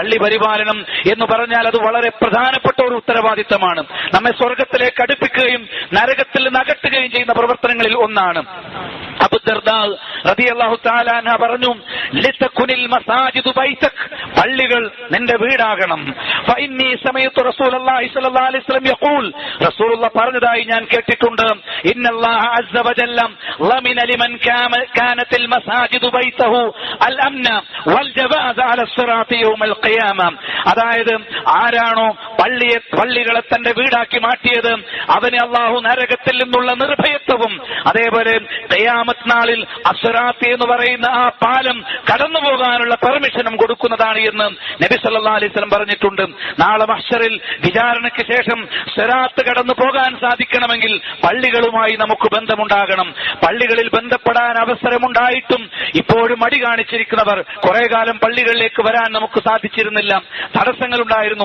പള്ളി പരിപാലനം എന്ന് പറഞ്ഞാൽ അത് വളരെ പ്രധാനപ്പെട്ട ഒരു ഉത്തരവാദിത്തമാണ്. നമ്മെ സ്വർഗത്തിലേക്ക് അടുപ്പിക്കുകയും നരകത്തിൽ നിന്ന് അകറ്റുകയും ചെയ്യുന്ന പ്രവർത്തനങ്ങളിൽ ഒന്നാണ്. പറഞ്ഞു പള്ളികൾ നിന്റെ വീടാകണം. പറഞ്ഞതായി ഞാൻ കേട്ടിട്ടുണ്ട്. അതായത് ആരാണോ പള്ളിയെ പള്ളികളെ തന്റെ വീടാക്കി മാറ്റിയത് അവന് അള്ളാഹു നരകത്തിൽ നിന്നുള്ള നിർഭയത്വവും. അതേപോലെ തയ്യാമത് നാളിൽ അസുരാത്തി എന്ന് പറയുന്ന ആ പാലം കടന്നു പോകാനുള്ള പെർമിഷനും കൊടുക്കുന്നതാണ് എന്ന് നബി സല്ലാ അലൈഹി സ്വലം പറഞ്ഞിട്ടുണ്ട്. നാളെ മഹ്ഷറിൽ വിചാരണയ്ക്ക് ശേഷം സ്വരാത്ത് കടന്നു പോകാൻ സാധിക്കണമെങ്കിൽ പള്ളികളുമായി നമുക്ക് ബന്ധമുണ്ടാകണം. പള്ളികളിൽ ബന്ധപ്പെടാൻ അവസരമുണ്ടായിട്ടും ഇപ്പോഴും മടി കാണിച്ചിരിക്കുന്നവർ കുറെ കാലം പള്ളികളിലേക്ക് വരാൻ നമുക്ക് സാധിച്ചിരുന്നില്ല. തടസ്സങ്ങൾ ഉണ്ടായിരുന്നു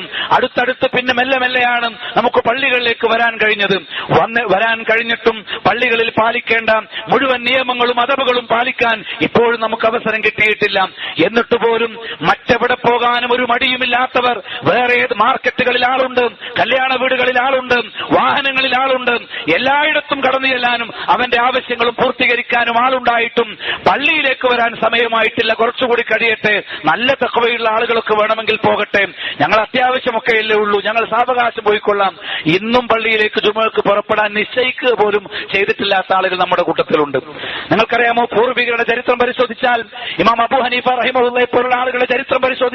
അടുത്തടുത്ത് പിന്നെ മെല്ലെ മെല്ലെയാണ് നമുക്ക് പള്ളികളിലേക്ക് വരാൻ കഴിഞ്ഞത്. വന്ന് വരാൻ കഴിഞ്ഞിട്ടും പള്ളികളിൽ പാലിക്കേണ്ട മുഴുവൻ നിയമങ്ങളും അതവുകളും പാലിക്കാൻ ഇപ്പോഴും നമുക്ക് അവസരം കിട്ടിയിട്ടില്ല. എന്നിട്ട് പോലും മറ്റെവിടെ പോകാനും ഒരു മടിയുമില്ലാത്തവർ. വേറെ ഏത് മാർക്കറ്റുകളിൽ ആളുണ്ട്? കല്യാണ വീടുകളിൽ ആളുണ്ട്? വാഹനങ്ങളിൽ ആളുണ്ട്? എല്ലായിടത്തും കടന്നു ചെല്ലാനും അവന്റെ ആവശ്യങ്ങളും പൂർത്തീകരിക്കാനും ആളുണ്ടായിട്ടും പള്ളിയിലേക്ക് വരാൻ സമയമായിട്ടില്ല. കുറച്ചുകൂടി കഴിയട്ടെ. നല്ല തക്കവയുള്ള ആളുകൾക്ക് വേണമെങ്കിൽ പോകട്ടെ. ഞങ്ങൾ അത്യാവശ്യമൊക്കെ അല്ലേ ഉള്ളൂ. ഞങ്ങൾ സാവകാശം പോയിക്കൊള്ളാം. ഇന്നും പള്ളിയിലേക്ക് ജുമക്ക് പുറപ്പെടാൻ നിശ്ചയിക്കുക പോലും ചെയ്തിട്ടില്ലാത്ത ആളുകൾ നമ്മുടെ കൂട്ടത്തിലുണ്ട്. നിങ്ങൾക്കറിയാമോ? പൂർവികരുടെ ചരിത്രം പരിശോധിച്ചാൽ ഇമാം അബു ഹനീഫ റഹിമുള്ളയെ പോലുള്ള ആളുകളുടെ ചരിത്രം പരിശോധിച്ചാൽ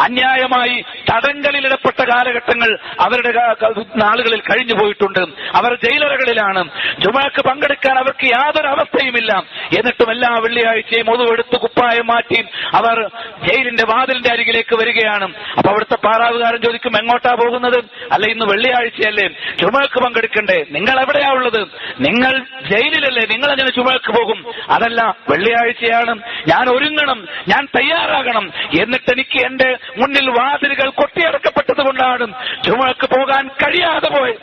അന്യായമായി തടങ്കലിൽ ഇടപെട്ട കാലഘട്ടങ്ങൾ അവരുടെ നാളുകളിൽ കഴിഞ്ഞു പോയിട്ടുണ്ട്. അവർ ജയിലറകളിലാണ്. ജുമാക്ക് പങ്കെടുക്കാൻ അവർക്ക് യാതൊരു അവസ്ഥയുമില്ല. എന്നിട്ടും എല്ലാ വെള്ളിയാഴ്ചയും ഒതുവെടുത്ത് കുപ്പായം മാറ്റി അവർ ജയിലിന്റെ വാതിലിന്റെ അരികിലേക്ക് വരികയാണ്. അപ്പൊ അവിടുത്തെ പാറാവുകാരൻ ചോദിക്കും എങ്ങോട്ടാ പോകുന്നത്? അല്ല ഇന്ന് വെള്ളിയാഴ്ചയല്ലേ. ചുമക്ക് പങ്കെടുക്കണ്ടേ. നിങ്ങൾ എവിടെയാ ഉള്ളത്? നിങ്ങൾ ജയിലിലല്ലേ. നിങ്ങൾ അങ്ങനെ ചുമക്ക് പോകും? അതല്ല വെള്ളിയാഴ്ചയാണ്. ഞാൻ ഒരുങ്ങണം. ഞാൻ തയ്യാറാകണം. എന്നിട്ട് എനിക്ക് എന്റെ മുന്നിൽ വാതിലുകൾ കൊട്ടിയടക്കപ്പെട്ടത് കൊണ്ടാണ് പോകാൻ കഴിയാതെ പോയത്.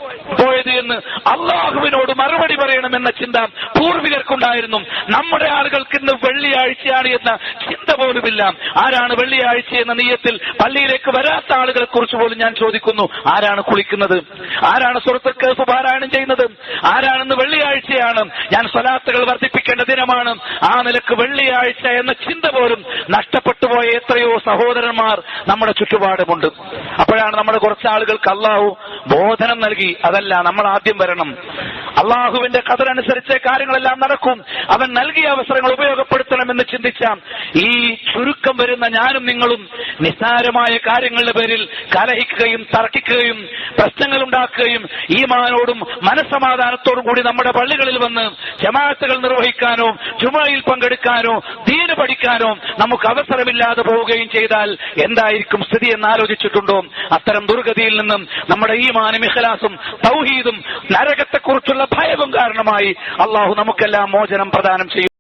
അള്ളാഹുവിനോട് മറുപടി പറയണമെന്ന ചിന്ത പൂർവികർക്കുണ്ടായിരുന്നു. നമ്മുടെ ആളുകൾക്ക് ഇന്ന് വെള്ളിയാഴ്ചയാണ് എന്ന ചിന്ത പോലുമില്ല. ആരാണ് വെള്ളിയാഴ്ച എന്ന നീയത്തിൽ പള്ളിയിലേക്ക് വരാത്ത ആളുകളെ കുറിച്ച് പോലും ഞാൻ ചോദിക്കുന്നു. ആരാണ് കുളിക്കുന്നത്? ആരാണ് സുഹൃത്തുൽ കേഫ് പാരായണം ചെയ്യുന്നത്? ആരാണെന്ന് വെള്ളിയാഴ്ചയാണ്? ഞാൻ സ്വലാത്തുകൾ വർദ്ധിപ്പിക്കേണ്ട ദിനമാണ്. ആ നിലയ്ക്ക് വെള്ളിയാഴ്ച എന്ന ചിന്ത പോലും നഷ്ടപ്പെട്ടു പോയ എത്രയോ സഹോദരന്മാർ നമ്മുടെ ചുറ്റുപാടുമുണ്ട്. അപ്പോഴാണ് നമ്മുടെ കുറച്ച് ആളുകൾക്ക് അള്ളാഹു ബോധനം നൽകി. അതല്ല നമ്മൾ ആദ്യം വരണം. അള്ളാഹുവിന്റെ കഥനനുസരിച്ച് കാര്യങ്ങളെല്ലാം നടക്കും. അവൻ നൽകിയ അവസരങ്ങൾ ഉപയോഗപ്പെടുത്തണമെന്ന് ചിന്തിച്ച. ഈ ചുരുക്കം വരുന്ന ഞാനും നിങ്ങളും നിസ്സാരമായ കാര്യങ്ങളുടെ പേരിൽ കലഹിക്കുകയും തർക്കിക്കുകയും പ്രശ്നങ്ങൾ ഉണ്ടാക്കുകയും ഈ മാനോടും മനസ്സമാധാനത്തോടും കൂടി നമ്മുടെ പള്ളികളിൽ വന്ന് ജമാഅത്തുകൾ നിർവഹിക്കാനോ ജുമയിൽ പങ്കെടുക്കാനോ ദീന് പഠിക്കാനോ നമുക്ക് അവസരമില്ലാതെ പോവുകയും ചെയ്താൽ എന്തായിരിക്കും സ്ഥിതി എന്ന് ആലോചിച്ചിട്ടുണ്ടോ? അത്തരം ദുർഗതിയിൽ നിന്നും നമ്മുടെ ഈ മാനം തൗഹീദും നരകത്തെക്കുറിച്ചുള്ള ഭയവും കാരണമായി അള്ളാഹു നമുക്കെല്ലാം മോചനം പ്രദാനം ചെയ്യും.